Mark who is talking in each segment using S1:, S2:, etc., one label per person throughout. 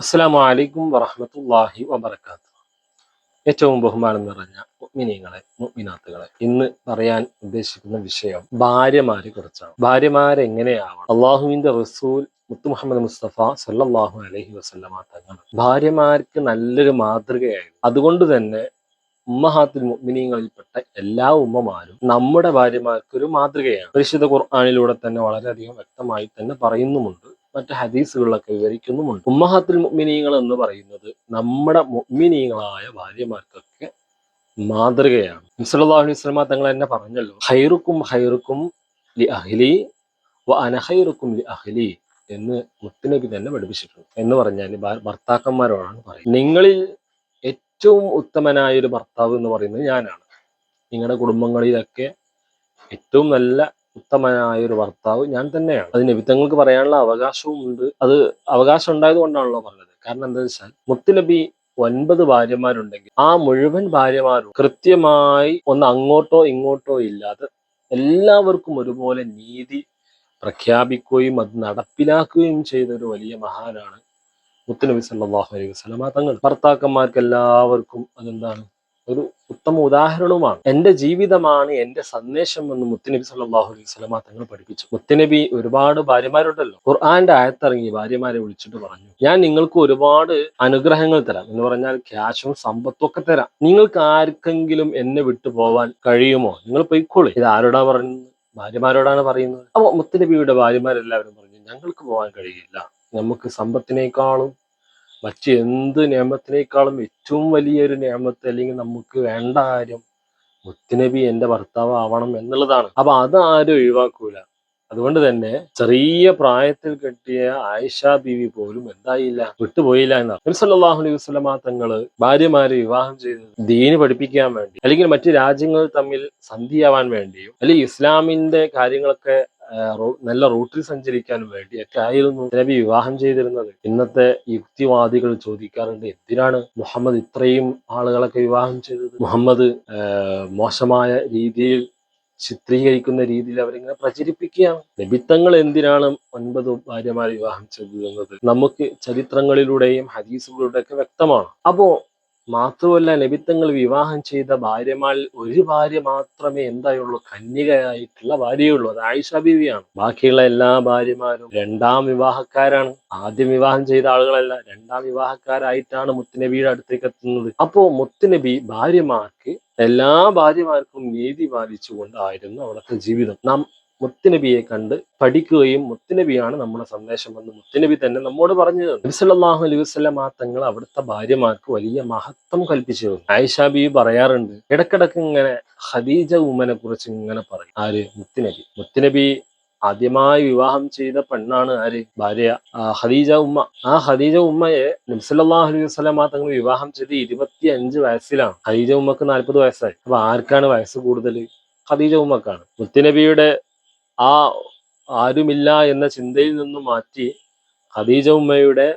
S1: അസ്സാം വലൈക്കും വറഹമത്തല്ലാഹി വബർക്കാത്തു ഏറ്റവും ബഹുമാനം നിറഞ്ഞ മുഅ്മിനീങ്ങളെ മുഅ്മിനാത്തുകളെ ഇന്ന് പറയാൻ ഉദ്ദേശിക്കുന്ന വിഷയം ഭാര്യമാരെ കുറിച്ചാണ്. ഭാര്യമാരെങ്ങനെയാവണം അള്ളാഹുവിന്റെ റസൂൽ മുത്തു മുഹമ്മദ് മുസ്തഫ സല്ലല്ലാഹു അലഹി തങ്ങൾ ഭാര്യമാർക്ക് നല്ലൊരു മാതൃകയായിരുന്നു. അതുകൊണ്ട് തന്നെ ഉമ്മഹാത്തിൽ മുഅ്മിനീങ്ങളിൽപ്പെട്ട എല്ലാ ഉമ്മമാരും നമ്മുടെ ഭാര്യമാർക്ക് ഒരു മാതൃകയാണ്. പരിശുദ്ധ ഖുർആാനിലൂടെ തന്നെ വളരെയധികം വ്യക്തമായി തന്നെ പറയുന്നുമുണ്ട്. മറ്റ് ഹദീസുകളിലൊക്കെ വിവരിക്കുന്നുമുണ്ട്. ഉമ്മഹത്തുൽ മുഗ്മിനീങ്ങൾ എന്ന് പറയുന്നത് നമ്മുടെ മുഗ്മിനീങ്ങളായ ഭാര്യമാർക്കൊക്കെ മാതൃകയാണ്. അലൈഹി വസല്ലമ തങ്ങൾ തന്നെ പറഞ്ഞല്ലോ ഹൈറുക്കും ഹൈറുക്കും ലി അഹ്ലി വ അന ലി അഹ്ലി എന്ന് മുത്തുനബി തന്നെ പഠിപ്പിച്ചിട്ടുണ്ട് എന്ന് പറഞ്ഞാൽ ഭർത്താക്കന്മാരോടാണ് പറയുന്നത്. നിങ്ങളിൽ ഏറ്റവും ഉത്തമനായ ഒരു ഭർത്താവ് എന്ന് പറയുന്നത് ഞാനാണ്. നിങ്ങളുടെ കുടുംബങ്ങളിലൊക്കെ ഏറ്റവും നല്ല ഉത്തമനായ ഒരു ഭർത്താവ് ഞാൻ തന്നെയാണ്. അത് നബിത്തങ്ങൾക്ക് പറയാനുള്ള അവകാശവും ഉണ്ട് അത് അവകാശം ഉണ്ടായത് കൊണ്ടാണല്ലോ പറഞ്ഞത്. കാരണം എന്താ വെച്ചാൽ മുത്തുനബി ഒൻപത് ഭാര്യമാരുണ്ടെങ്കിൽ ആ മുഴുവൻ ഭാര്യമാരും കൃത്യമായി ഒന്ന് അങ്ങോട്ടോ ഇങ്ങോട്ടോ ഇല്ലാതെ എല്ലാവർക്കും ഒരുപോലെ നീതി പ്രഖ്യാപിക്കുകയും അത് നടപ്പിലാക്കുകയും ചെയ്ത ഒരു വലിയ മഹാനാണ് മുത്തുനബി സല്ലാഹു അലൈഹി വസല്ലമ തങ്ങൾ. ഭർത്താക്കന്മാർക്ക് എല്ലാവർക്കും അതെന്താണ്? ഒരു ഉത്തമ ഉദാഹരണവുമാണ്. എന്റെ ജീവിതമാണ് എന്റെ സന്ദേശം എന്ന് മുത്തുനബി സല്ലാഹു അലൈഹി വസല്ലമ തങ്ങൾ പഠിപ്പിച്ചു. മുത്തുനബി ഒരുപാട് ഭാര്യമാരുണ്ടല്ലോ. ഖുർആന്റെ ആയത്തിറങ്ങി ഭാര്യമാരെ വിളിച്ചിട്ട് പറഞ്ഞു ഞാൻ നിങ്ങൾക്ക് ഒരുപാട് അനുഗ്രഹങ്ങൾ തരാം. എന്ന് പറഞ്ഞാൽ ക്യാഷും സമ്പത്തും ഒക്കെ തരാം. നിങ്ങൾക്ക് ആർക്കെങ്കിലും എന്നെ വിട്ടു പോവാൻ കഴിയുമോ? നിങ്ങൾ പൊയ്ക്കോളി. ഇത് ആരോടാ പറയുന്നത്? ഭാര്യമാരോടാണ് പറയുന്നത്. അപ്പൊ മുത്തുനബിയുടെ ഭാര്യമാരെല്ലാവരും പറഞ്ഞു ഞങ്ങൾക്ക് പോകാൻ കഴിയില്ല. നമുക്ക് സമ്പത്തിനേക്കാളും മറ്റ് എന്ത് നിയമത്തിനേക്കാളും ഏറ്റവും വലിയൊരു നിയമത്ത് അല്ലെങ്കിൽ നമുക്ക് വേണ്ട കാര്യം മുത്തുനബി എന്റെ ഭർത്താവ് ആവണം എന്നുള്ളതാണ്. അപ്പൊ അത് ആരും ഒഴിവാക്കൂല. അതുകൊണ്ട് തന്നെ ചെറിയ പ്രായത്തിൽ കെട്ടിയ ആയിഷ ബീവി പോലും എന്തായില്ല വിട്ടുപോയില്ല എന്നാണ്. നബി സല്ലല്ലാഹു അലൈഹി വസല്ലമ തങ്ങൾ ഭാര്യമാരെ വിവാഹം ചെയ്തത് ദീന് പഠിപ്പിക്കാൻ വേണ്ടി അല്ലെങ്കിൽ മറ്റു രാജ്യങ്ങൾ തമ്മിൽ സന്ധിയാവാൻ വേണ്ടിയും അല്ലെങ്കിൽ ഇസ്ലാമിന്റെ കാര്യങ്ങളൊക്കെ നല്ല റൂട്ടിൽ സഞ്ചരിക്കാൻ വേണ്ടിയൊക്കെ ആയിരുന്നു നബി വിവാഹം ചെയ്തിരുന്നത്. ഇന്നത്തെ യുക്തിവാദികൾ ചോദിക്കാറുണ്ട് എന്തിനാണ് മുഹമ്മദ് ഇത്രയും ആളുകളൊക്കെ വിവാഹം ചെയ്തത്? മുഹമ്മദ് മോശമായ രീതിയിൽ ചിത്രീകരിക്കുന്ന രീതിയിൽ അവരിങ്ങനെ പ്രചരിപ്പിക്കുകയാണ്. നിബിത്തങ്ങൾ എന്തിനാണ് ഒൻപത് ഭാര്യമാരെ വിവാഹം ചെയ്തത് നമുക്ക് ചരിത്രങ്ങളിലൂടെയും ഹദീസുകളിലൂടെയൊക്കെ വ്യക്തമാണ്. അപ്പോ മാത്രമല്ല നബിത്തങ്ങൾ വിവാഹം ചെയ്ത ഭാര്യമാരിൽ ഒരു ഭാര്യ മാത്രമേ എന്തായുള്ളൂ കന്യകയായിട്ടുള്ള ഭാര്യയുള്ളൂ അത് ആയിഷ ബീവിയാണ്. ബാക്കിയുള്ള എല്ലാ ഭാര്യമാരും രണ്ടാം വിവാഹക്കാരാണ്. ആദ്യം വിവാഹം ചെയ്ത ആളുകളല്ല രണ്ടാം വിവാഹക്കാരായിട്ടാണ് മുത്തുനബിയുടെ അടുത്തേക്ക് എത്തുന്നത്. അപ്പോ മുത്തുനബി ഭാര്യമാർക്ക് എല്ലാ ഭാര്യമാർക്കും നീതി പാലിച്ചുകൊണ്ടായിരുന്നു അവിടുത്തെ ജീവിതം. നാം മുത്തുനബിയെ കണ്ട് പഠിക്കുകയും മുത്തുനബിയാണ് നമ്മുടെ സന്ദേശം എന്ന് മുത്തുനബി തന്നെ നമ്മോട് പറഞ്ഞു നബിസ്വല്ലാഹു അലൈഹി സല്ലല്ലാഹു ആ തങ്ങൾ അവിടുത്തെ ഭാര്യമാർക്ക് വലിയ മഹത്വം കൽപ്പിച്ചു ആയിഷ ബി പറയാറുണ്ട് ഇടക്കിടക്ക് ഇങ്ങനെ ഖദീജ ഉമ്മനെ കുറിച്ച് ഇങ്ങനെ പറയും. ആര്? മുത്തുനബി. മുത്തുനബി ആദ്യമായി വിവാഹം ചെയ്ത പെണ്ണാണ് ആര്? ഭാര്യ ഹദീജ ഉമ്മ. ആ ഖദീജ ഉമ്മയെ നബി സല്ലല്ലാഹു അലൈഹി വസല്ലമ തങ്ങൾ വിവാഹം ചെയ്ത് ഇരുപത്തി അഞ്ച് വയസ്സിലാണ്. ഖദീജ ഉമ്മക്ക് നാൽപ്പത് വയസ്സായി. അപ്പൊ ആർക്കാണ് വയസ്സ് കൂടുതൽ ഖദീജ ഉമ്മക്കാണ്. മുത്തുനബിയുടെ ആ ആരുമില്ല എന്ന ചിന്തയിൽ നിന്നും മാറ്റി ഖദീജ ഉമ്മയുടെ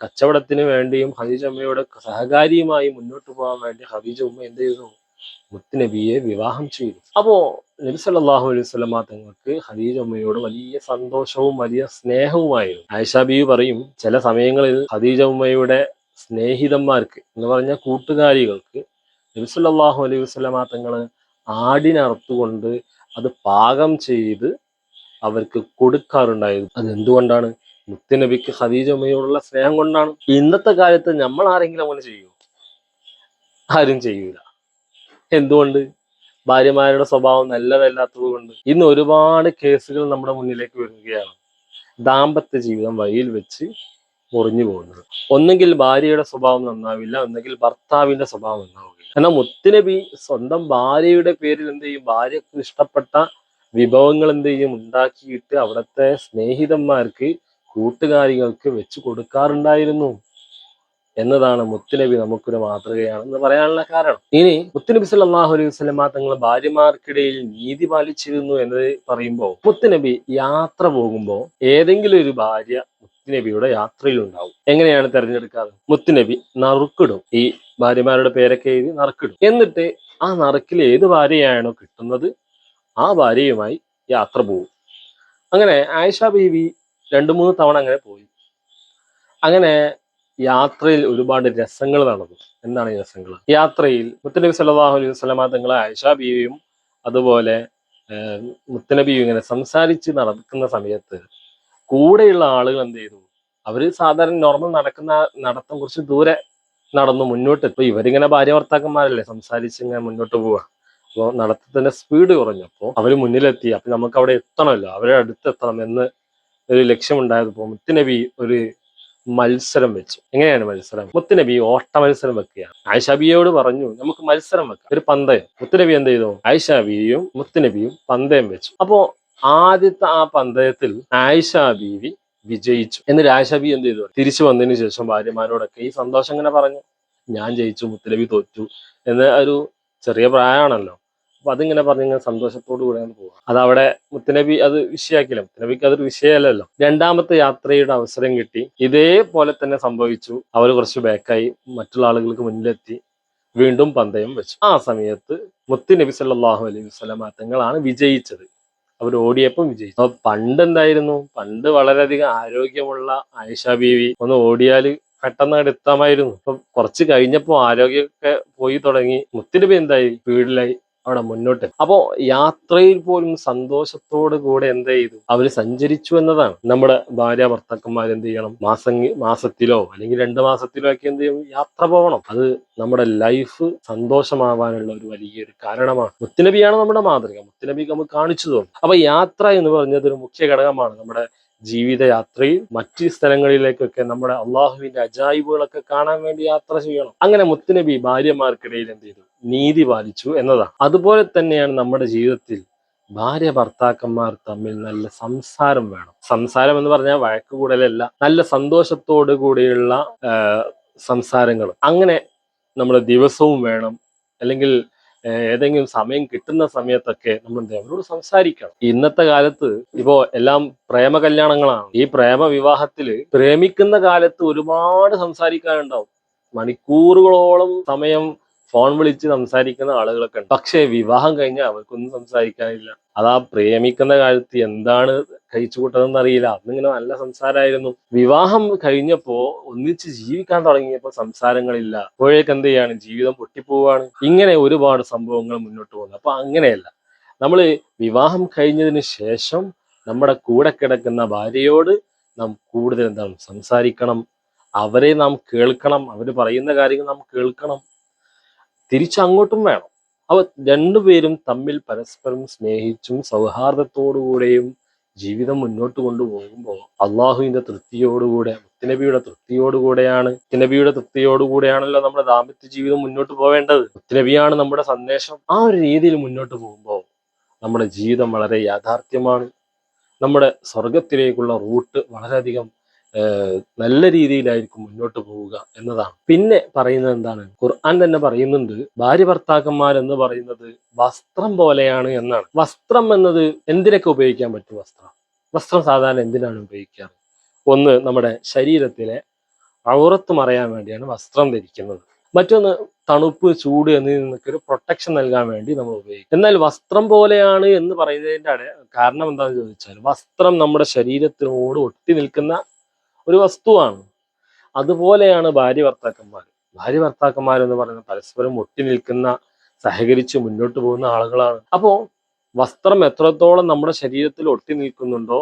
S1: കച്ചവടത്തിന് വേണ്ടിയും ഖദീജ ഉമ്മയുടെ സഹകാരിയുമായി മുന്നോട്ട് പോകാൻ വേണ്ടി ഖദീജ ഉമ്മ എന്ത് ചെയ്തു? മുത്തുനബിയെ വിവാഹം ചെയ്തു. അപ്പോ നബി സല്ലല്ലാഹു അലൈഹി വസല്ലമ തങ്ങൾക്ക് ഖദീജ ഉമ്മയോട് വലിയ സന്തോഷവും വലിയ സ്നേഹവുമായിരുന്നു. ആയിഷ ബി പറയും ചില സമയങ്ങളിൽ ഖദീജ ഉമ്മയുടെ സ്നേഹിതന്മാർക്ക് എന്ന് പറഞ്ഞ കൂട്ടുകാരികൾക്ക് നബി സല്ലല്ലാഹു അലൈഹി വസല്ലമ തങ്ങൾ ആടിനെ അറുത്തുകൊണ്ട് അത് പാകം ചെയ്ത് അവർക്ക് കൊടുക്കാറുണ്ടായിരുന്നു അത് എന്തുകൊണ്ടാണ് മുത്തുനബിക്ക് ഖദീജ ഉമ്മയോടുള്ള സ്നേഹം കൊണ്ടാണ്. ഇന്നത്തെ കാലത്ത് നമ്മൾ ആരെങ്കിലും അങ്ങനെ ചെയ്യൂ? ആരും ചെയ്യൂല. എന്തുകൊണ്ട്? ഭാര്യമാരുടെ സ്വഭാവം നല്ലതല്ലാത്തത് കൊണ്ട് ഇന്ന് ഒരുപാട് കേസുകൾ നമ്മുടെ മുന്നിലേക്ക് വരികയാണ്. ദാമ്പത്യ ജീവിതം വഴിയിൽ വെച്ച് മുറിഞ്ഞു പോകുന്നത്. ഒന്നെങ്കിൽ ഭാര്യയുടെ സ്വഭാവം നന്നാവില്ല ഒന്നെങ്കിൽ ഭർത്താവിന്റെ സ്വഭാവം നന്നാവില്ല. എന്നാൽ മുത്തുനബി സ്വന്തം ഭാര്യയുടെ പേരിൽ എന്ത് ചെയ്യും? ഭാര്യക്ക് ഇഷ്ടപ്പെട്ട വിഭവങ്ങൾ എന്ത് ചെയ്യും? ഉണ്ടാക്കിയിട്ട് അവിടുത്തെ സ്നേഹിതന്മാർക്ക് കൂട്ടുകാരികൾക്ക് വെച്ച് കൊടുക്കാറുണ്ടായിരുന്നു. എന്നതാണ് മുത്തുനബി നമുക്കൊരു മാതൃകയാണെന്ന് പറയാനുള്ള കാരണം. ഇനി മുത്തുനബി സല്ലാഹു അലൈഹി വസല്ലമ തങ്ങൾ ഭാര്യമാർക്കിടയിൽ നീതി പാലിച്ചിരുന്നു എന്ന് പറയുമ്പോൾ മുത്തുനബി യാത്ര പോകുമ്പോൾ ഏതെങ്കിലും ഒരു ഭാര്യ മുത്തുനബിയുടെ യാത്രയിൽ ഉണ്ടാവും എങ്ങനെയാണ് തെരഞ്ഞെടുക്കാറ്? മുത്തുനബി നറുക്കിടും. ഈ ഭാര്യമാരുടെ പേരൊക്കെ എഴുതി നറുക്കിടും. എന്നിട്ട് ആ നറുക്കിൽ ഏത് ഭാര്യയാണോ കിട്ടുന്നത്? ആ ഭാര്യയുമായി യാത്ര പോകും അങ്ങനെ ആയിഷ ബീവി രണ്ടു മൂന്ന് തവണ അങ്ങനെ പോയി. അങ്ങനെ യാത്രയിൽ ഒരുപാട് രസങ്ങൾ നടന്നു. എന്താണ് ഈ രസങ്ങൾ? യാത്രയിൽ മുത്തനബി സല്ലല്ലാഹു അലൈഹി വസല്ലമ തങ്ങളെ ആയിഷ ബീവിയും അതുപോലെ മുത്തനബിയും ഇങ്ങനെ സംസാരിച്ച് നടക്കുന്ന സമയത്ത് കൂടെയുള്ള ആളുകൾ എന്ത് ചെയ്തു? അവർ സാധാരണ നോർമൽ നടക്കുന്ന നടത്തം കുറച്ച് ദൂരെ നടന്നു മുന്നോട്ട്. ഇപ്പൊ ഇവരിങ്ങനെ ഭാര്യ ഭർത്താക്കന്മാരല്ലേ? സംസാരിച്ച് ഇങ്ങനെ മുന്നോട്ട് പോവുക അപ്പോൾ നടത്തത്തിന്റെ സ്പീഡ് കുറഞ്ഞപ്പോൾ അവർ മുന്നിലെത്തി. അപ്പൊ നമുക്ക് അവിടെ എത്തണമല്ലോ. അവരെ അടുത്തെത്തണം എന്ന് ഒരു ലക്ഷ്യമുണ്ടായപ്പോ മുത്തുനബി ഒരു മത്സരം വെച്ചു. എങ്ങനെയാണ് മത്സരം? മുത്തുനബി ഓട്ട മത്സരം വെക്കുകയാണ് ആയിഷാബിയോട് പറഞ്ഞു നമുക്ക് മത്സരം വെക്കാം. ഒരു പന്തയം. മുത്തുനബി എന്ത് ചെയ്തു? ആയിഷാബിയും മുത്തുനബിയും പന്തയം വെച്ചു. അപ്പോ ആദ്യത്തെ ആ പന്തയത്തിൽ ആയിഷാ ബീവി വിജയിച്ചു. എന്നിട്ട് ആയിഷാ ബി എന്ത് ചെയ്തു? തിരിച്ചു വന്നതിന് ശേഷം ഭാര്യമാരോടൊക്കെ ഈ സന്തോഷം ഇങ്ങനെ പറഞ്ഞു ഞാൻ ജയിച്ചു മുത്തുനബി തോറ്റു എന്ന ഒരു ചെറിയ പ്രായമാണല്ലോ. അപ്പൊ അതിങ്ങനെ പറഞ്ഞ് ഇങ്ങനെ സന്തോഷത്തോടു കൂടെ പോവാം. അതവിടെ മുത്തനബി അത് വിഷയാക്കില്ല. മുത്തനബിക്ക് അതൊരു വിഷയമല്ലല്ലോ. രണ്ടാമത്തെ യാത്രയുടെ അവസരം കിട്ടി. ഇതേപോലെ തന്നെ സംഭവിച്ചു. അവർ കുറച്ച് ബാക്കായി മറ്റുള്ള ആളുകൾക്ക് മുന്നിലെത്തി. വീണ്ടും പന്തയം വെച്ചു. ആ സമയത്ത് മുത്തുനബി സല്ലാഹു അലൈഹി വസല്ലമ തങ്ങളാണ് വിജയിച്ചത്. അവർ ഓടിയപ്പം വിജയിച്ചു. അപ്പൊ പണ്ട് എന്തായിരുന്നു പണ്ട് വളരെയധികം ആരോഗ്യമുള്ള ആയിഷ ബീവി ഒന്ന് ഓടിയാൽ പെട്ടെന്ന് എടുത്താമായിരുന്നു. ഇപ്പൊ കുറച്ച് കഴിഞ്ഞപ്പോ ആരോഗ്യമൊക്കെ പോയി തുടങ്ങി. മുത്തുനബി എന്തായി വീടിലായി അവിടെ മുന്നോട്ട്. അപ്പോ യാത്രയിൽ പോലും സന്തോഷത്തോടു കൂടെ എന്ത് ചെയ്തു? അവർ സഞ്ചരിച്ചു എന്നതാണ്. നമ്മുടെ ഭാര്യ ഭർത്താക്കന്മാർ എന്ത് ചെയ്യണം? മാസം മാസത്തിലോ അല്ലെങ്കിൽ രണ്ട് മാസത്തിലോ ഒക്കെ എന്ത് ചെയ്യും? യാത്ര പോകണം. അത് നമ്മുടെ ലൈഫ് സന്തോഷമാവാനുള്ള ഒരു വലിയൊരു കാരണമാണ്. മുത്തുനബിയാണ് നമ്മുടെ മാതൃക. മുത്തനബി നമുക്ക് കാണിച്ചു തോന്നും. അപ്പൊ യാത്ര എന്ന് പറഞ്ഞത് ഒരു മുഖ്യ ഘടകമാണ്. നമ്മുടെ ജീവിതയാത്രയിൽ മറ്റു സ്ഥലങ്ങളിലേക്കൊക്കെ നമ്മുടെ അള്ളാഹുവിന്റെ അജായിബുകളൊക്കെ കാണാൻ വേണ്ടി യാത്ര ചെയ്യണം. അങ്ങനെ മുത്തുനബി ഭാര്യമാർക്കിടയിൽ എന്ത് ചെയ്തു? നീതി പാലിച്ചു എന്നതാണ്. അതുപോലെ തന്നെയാണ് നമ്മുടെ ജീവിതത്തിൽ ഭാര്യ ഭർത്താക്കന്മാർ തമ്മിൽ നല്ല സംസാരം വേണം. സംസാരം എന്ന് പറഞ്ഞാൽ വഴക്ക് കൂടലല്ല നല്ല സന്തോഷത്തോടു കൂടിയുള്ള സംസാരങ്ങൾ. അങ്ങനെ നമ്മുടെ ദിവസവും വേണം അല്ലെങ്കിൽ ഏതെങ്കിലും സമയം കിട്ടുന്ന സമയത്തൊക്കെ നമ്മൾ അവരോട് സംസാരിക്കണം. ഇന്നത്തെ കാലത്ത് ഇപ്പോ എല്ലാം പ്രേമ കല്യാണങ്ങളാണ് ഈ പ്രേമ വിവാഹത്തിൽ പ്രേമിക്കുന്ന കാലത്ത് ഒരുപാട് സംസാരിക്കാനുണ്ടാവും. മണിക്കൂറുകളോളം സമയം ഫോൺ വിളിച്ച് സംസാരിക്കുന്ന ആളുകളൊക്കെ ഉണ്ട്. പക്ഷേ വിവാഹം കഴിഞ്ഞാൽ അവർക്കൊന്നും സംസാരിക്കാനില്ല. അതാ പ്രേമിക്കുന്ന കാലത്ത് എന്താണ് കഴിച്ചു അറിയില്ല അന്നിങ്ങനെ നല്ല സംസാരമായിരുന്നു. വിവാഹം കഴിഞ്ഞപ്പോ ഒന്നിച്ച് ജീവിക്കാൻ തുടങ്ങിയപ്പോ സംസാരങ്ങളില്ല. അപ്പോഴേക്ക് എന്ത് ചെയ്യാണ്? ജീവിതം പൊട്ടിപ്പോവാണ്. ഇങ്ങനെ ഒരുപാട് സംഭവങ്ങൾ മുന്നോട്ട് പോകുന്നു. അപ്പൊ അങ്ങനെയല്ല. നമ്മൾ വിവാഹം കഴിഞ്ഞതിന് ശേഷം നമ്മുടെ കൂടെ കിടക്കുന്ന ഭാര്യയോട് നാം കൂടുതൽ എന്താണ്? സംസാരിക്കണം. അവരെ നാം കേൾക്കണം. അവർ പറയുന്ന കാര്യങ്ങൾ നാം കേൾക്കണം. തിരിച്ചങ്ങോട്ടും വേണം. അവ രണ്ടുപേരും തമ്മിൽ പരസ്പരം സ്നേഹിച്ചും സൗഹാർദ്ദത്തോടുകൂടെയും ജീവിതം മുന്നോട്ട് കൊണ്ടുപോകുമ്പോൾ അള്ളാഹുവിന്റെ തൃപ്തിയോടുകൂടെ മുത്തുനബിയുടെ തൃപ്തിയോടുകൂടെയാണ് മുത്തുനബിയുടെ തൃപ്തിയോടുകൂടെയാണല്ലോ നമ്മുടെ ദാമ്പത്യ ജീവിതം മുന്നോട്ട് പോവേണ്ടത്. മുത്തുനബിയാണ് നമ്മുടെ സന്ദേശം. ആ ഒരു രീതിയിൽ മുന്നോട്ട് പോകുമ്പോൾ നമ്മുടെ ജീവിതം വളരെ യാഥാർത്ഥ്യമാണ്. നമ്മുടെ സ്വർഗത്തിലേക്കുള്ള റൂട്ട് വളരെയധികം നല്ല രീതിയിലായിരിക്കും മുന്നോട്ട് പോവുക എന്നതാണ്. പിന്നെ പറയുന്നത് എന്താണ്? ഖുർആൻ തന്നെ പറയുന്നുണ്ട് ഭാര്യ ഭർത്താക്കന്മാർ എന്ന് പറയുന്നത് വസ്ത്രം പോലെയാണ് എന്നാണ്. വസ്ത്രം എന്നത് എന്തിനൊക്കെ ഉപയോഗിക്കാൻ പറ്റും വസ്ത്രം? വസ്ത്രം സാധാരണ എന്തിനാണ് ഉപയോഗിക്കാറ്? ഒന്ന് നമ്മുടെ ശരീരത്തിലെ ഔറത്ത് മറയാൻ വേണ്ടിയാണ് വസ്ത്രം ധരിക്കുന്നത്. മറ്റൊന്ന് തണുപ്പ് ചൂട് എന്നതിൽ നിന്നൊക്കെ ഒരു പ്രൊട്ടക്ഷൻ നൽകാൻ വേണ്ടി നമ്മൾ ഉപയോഗിക്കും. എന്നാൽ വസ്ത്രം പോലെയാണ് എന്ന് പറയുന്നതിന്റെ കാരണം എന്താണെന്ന് ചോദിച്ചാൽ വസ്ത്രം നമ്മുടെ ശരീരത്തിനോട് ഒട്ടി നിൽക്കുന്ന ഒരു വസ്തുവാണ്. അതുപോലെയാണ് ഭാര്യ ഭർത്താക്കന്മാർ. ഭാര്യ ഭർത്താക്കന്മാർ എന്ന് പറയുന്നത് പരസ്പരം ഒട്ടി നിൽക്കുന്ന സഹകരിച്ച് മുന്നോട്ട് പോകുന്ന ആളുകളാണ്. അപ്പോൾ വസ്ത്രം എത്രത്തോളം നമ്മുടെ ശരീരത്തിൽ ഒട്ടി നിൽക്കുന്നുണ്ടോ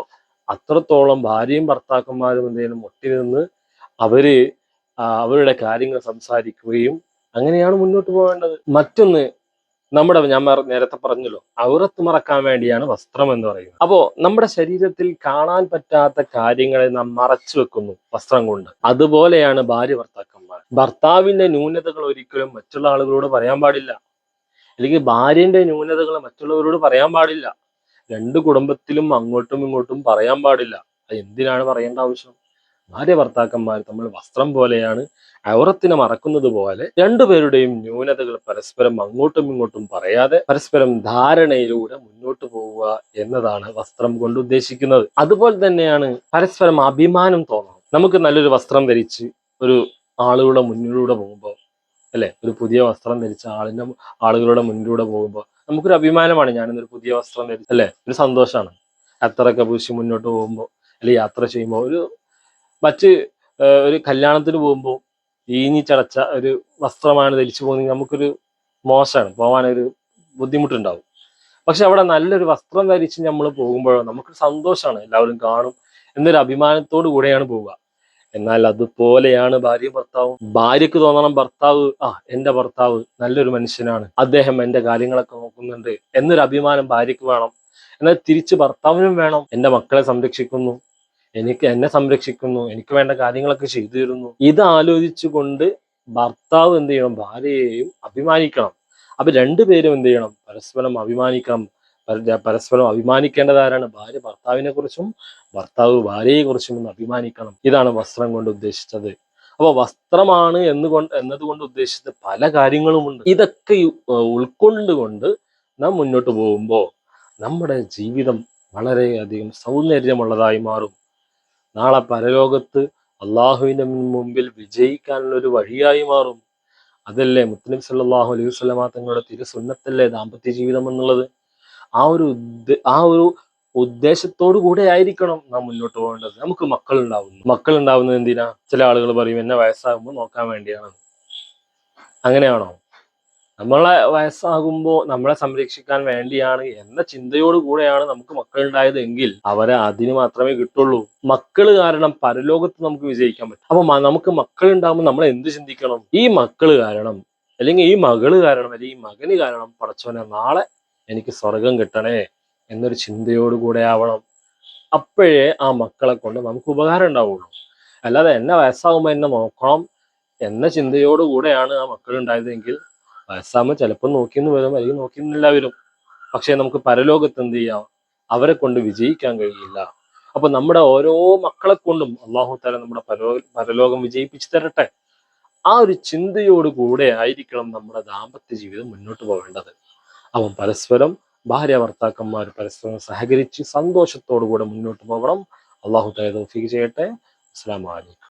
S1: അത്രത്തോളം ഭാര്യയും ഭർത്താക്കന്മാരും എന്തെങ്കിലും ഒട്ടി നിന്ന് അവർ അവരുടെ കാര്യങ്ങൾ സംസാരിക്കുകയും അങ്ങനെയാണ് മുന്നോട്ട് പോകേണ്ടത്. മറ്റൊന്ന് നമ്മുടെ ഞാൻ നേരത്തെ പറഞ്ഞല്ലോ ഔറത്ത് മറക്കാൻ വേണ്ടിയാണ് വസ്ത്രം എന്ന് പറയുന്നത്. അപ്പോ നമ്മുടെ ശരീരത്തിൽ കാണാൻ പറ്റാത്ത കാര്യങ്ങളെ നാം മറച്ചു വെക്കുന്നു വസ്ത്രം കൊണ്ട്. അതുപോലെയാണ് ഭാര്യ ഭർത്താക്കന്മാർ. ഭർത്താവിന്റെ ന്യൂനതകൾ ഒരിക്കലും മറ്റുള്ള ആളുകളോട് പറയാൻ പാടില്ല. അല്ലെങ്കിൽ ഭാര്യന്റെ ന്യൂനതകൾ മറ്റുള്ളവരോട് പറയാൻ പാടില്ല. രണ്ട് കുടുംബത്തിലും അങ്ങോട്ടും ഇങ്ങോട്ടും പറയാൻ പാടില്ല. എന്തിനാണ് പറയേണ്ട ആവശ്യം? ഭാര്യ ഭർത്താക്കന്മാർ തമ്മിൽ വസ്ത്രം പോലെയാണ് ഔറത്തിനെ മറക്കുന്നത് പോലെ രണ്ടുപേരുടെയും ന്യൂനതകൾ പരസ്പരം അങ്ങോട്ടും ഇങ്ങോട്ടും പറയാതെ പരസ്പരം ധാരണയിലൂടെ മുന്നോട്ട് പോവുക എന്നതാണ് വസ്ത്രം കൊണ്ട് ഉദ്ദേശിക്കുന്നത്. അതുപോലെ തന്നെയാണ് പരസ്പരം അഭിമാനം തോന്നണം. നമുക്ക് നല്ലൊരു വസ്ത്രം ധരിച്ച് ഒരു ആളുകളുടെ മുന്നിലൂടെ പോകുമ്പോൾ അല്ലെ? ഒരു പുതിയ വസ്ത്രം ധരിച്ച ആളിന്റെ ആളുകളുടെ മുന്നിലൂടെ പോകുമ്പോൾ നമുക്കൊരു അഭിമാനമാണ് ഞാനിന്നൊരു പുതിയ വസ്ത്രം ധരിച്ചു അല്ലെ? ഒരു സന്തോഷമാണ്. അത്രയൊക്കെ പൂശി മുന്നോട്ട് പോകുമ്പോൾ അല്ലെങ്കിൽ യാത്ര ചെയ്യുമ്പോൾ ഒരു മറ്റ് ഒരു കല്യാണത്തിന് പോകുമ്പോൾ ഈഞ്ഞി ചടച്ച ഒരു വസ്ത്രമാണ് ധരിച്ചു പോകുന്നത്. നമുക്കൊരു മോശമാണ്. പോകാനൊരു ബുദ്ധിമുട്ടുണ്ടാവും. പക്ഷെ അവിടെ നല്ലൊരു വസ്ത്രം ധരിച്ച് നമ്മൾ പോകുമ്പോഴോ നമുക്ക് സന്തോഷമാണ്. എല്ലാവരും കാണും. എന്നൊരു അഭിമാനത്തോടു കൂടെയാണ് പോവുക. എന്നാൽ അതുപോലെയാണ് ഭാര്യ ഭർത്താവും. ഭാര്യക്ക് തോന്നണം ഭർത്താവ് ആ എന്റെ ഭർത്താവ് നല്ലൊരു മനുഷ്യനാണ്. അദ്ദേഹം എന്റെ കാര്യങ്ങളൊക്കെ നോക്കുന്നുണ്ട്. എന്നൊരു അഭിമാനം ഭാര്യക്ക് വേണം. എന്നാൽ തിരിച്ച് ഭർത്താവിനും വേണം. എന്റെ മക്കളെ സംരക്ഷിക്കുന്നു. എനിക്ക് എന്നെ സംരക്ഷിക്കുന്നു എനിക്ക് വേണ്ട കാര്യങ്ങളൊക്കെ ചെയ്തു തരുന്നു. ഇത് ആലോചിച്ചുകൊണ്ട് ഭർത്താവ് എന്ത് ചെയ്യണം? ഭാര്യയെയും അഭിമാനിക്കണം. അപ്പൊ രണ്ടുപേരും എന്ത് ചെയ്യണം? പരസ്പരം അഭിമാനിക്കണം പരസ്പരം അഭിമാനിക്കേണ്ടത് ആരാണ്? ഭാര്യ ഭർത്താവിനെ കുറിച്ചും ഭർത്താവ് ഭാര്യയെ കുറിച്ചും ഒന്ന് അഭിമാനിക്കണം. ഇതാണ് വസ്ത്രം കൊണ്ട് ഉദ്ദേശിച്ചത്. അപ്പൊ വസ്ത്രമാണ് എന്ന് കൊണ്ട് എന്നതുകൊണ്ട് ഉദ്ദേശിച്ചത് പല കാര്യങ്ങളുമുണ്ട്. ഇതൊക്കെ ഉൾക്കൊണ്ടുകൊണ്ട് നാം മുന്നോട്ട് പോകുമ്പോൾ നമ്മുടെ ജീവിതം വളരെയധികം സൗന്ദര്യമുള്ളതായി മാറും. നാളെ പരലോകത്ത് അള്ളാഹുവിന് മുമ്പിൽ വിജയിക്കാനുള്ള ഒരു വഴിയായി മാറും. അതല്ലേ മുസ്ലിം സല്ലാഹു അലൈഹി വസല്ലമ തങ്ങളുടെ തിരുസുന്നത്തല്ലേ ദാമ്പത്യ ജീവിതം എന്നുള്ളത്? ആ ഒരു ആ ഒരു ഉദ്ദേശത്തോടു കൂടെ ആയിരിക്കണം നാം മുന്നോട്ട് പോകേണ്ടത്. നമുക്ക് മക്കൾ ഉണ്ടാവുന്നു മക്കൾ ഉണ്ടാവുന്നത് എന്തിനാ? ചില ആളുകൾ പറയും എന്നെ വയസ്സാകുമ്പോൾ നോക്കാൻ വേണ്ടിയാണ്. അങ്ങനെയാണോ? നമ്മളെ വയസ്സാകുമ്പോൾ നമ്മളെ സംരക്ഷിക്കാൻ വേണ്ടിയാണ് എന്ന ചിന്തയോട് കൂടെയാണ് നമുക്ക് മക്കൾ ഉണ്ടായത് എങ്കിൽ അവരെ അതിന് മാത്രമേ കിട്ടുള്ളൂ. മക്കൾ കാരണം പരലോകത്ത് നമുക്ക് വിജയിക്കാൻ പറ്റും. അപ്പൊ നമുക്ക് മക്കൾ ഉണ്ടാകുമ്പോൾ നമ്മൾ എന്ത് ചിന്തിക്കണം? ഈ മക്കൾ കാരണം അല്ലെങ്കിൽ ഈ മകൾ കാരണം അല്ലെങ്കിൽ ഈ മകന് കാരണം പടച്ചോനെ നാളെ എനിക്ക് സ്വർഗം കിട്ടണേ എന്നൊരു ചിന്തയോട് കൂടെ ആവണം. അപ്പോഴേ ആ മക്കളെ കൊണ്ട് നമുക്ക് ഉപകാരം ഉണ്ടാവുള്ളൂ. അല്ലാതെ എന്നെ വയസ്സാകുമ്പോൾ എന്നെ നോക്കണം എന്ന ചിന്തയോട് കൂടെയാണ് ആ മക്കൾ ഉണ്ടായതെങ്കിൽ വയസ്സാകുമ്പോൾ ചിലപ്പോൾ നോക്കിയെന്ന് വരും അല്ലെങ്കിൽ നോക്കിയെന്നില്ല വരും. പക്ഷേ നമുക്ക് പരലോകത്ത് എന്ത് ചെയ്യാം? അവരെ കൊണ്ട് വിജയിക്കാൻ കഴിയില്ല. അപ്പൊ നമ്മുടെ ഓരോ മക്കളെ കൊണ്ടും അള്ളാഹു താല നമ്മുടെ പരലോ പരലോകം വിജയിപ്പിച്ചു തരട്ടെ. ആ ഒരു ചിന്തയോട് കൂടെ ആയിരിക്കണം നമ്മുടെ ദാമ്പത്യ ജീവിതം മുന്നോട്ട് പോകേണ്ടത്. അവൻ പരസ്പരം ഭാര്യ ഭർത്താക്കന്മാർ പരസ്പരം സഹകരിച്ച് സന്തോഷത്തോടു കൂടെ മുന്നോട്ട് പോകണം. അള്ളാഹു താല തോഫിക്ക് ചെയ്യട്ടെ. അസ്സലാമു അലൈക്കും.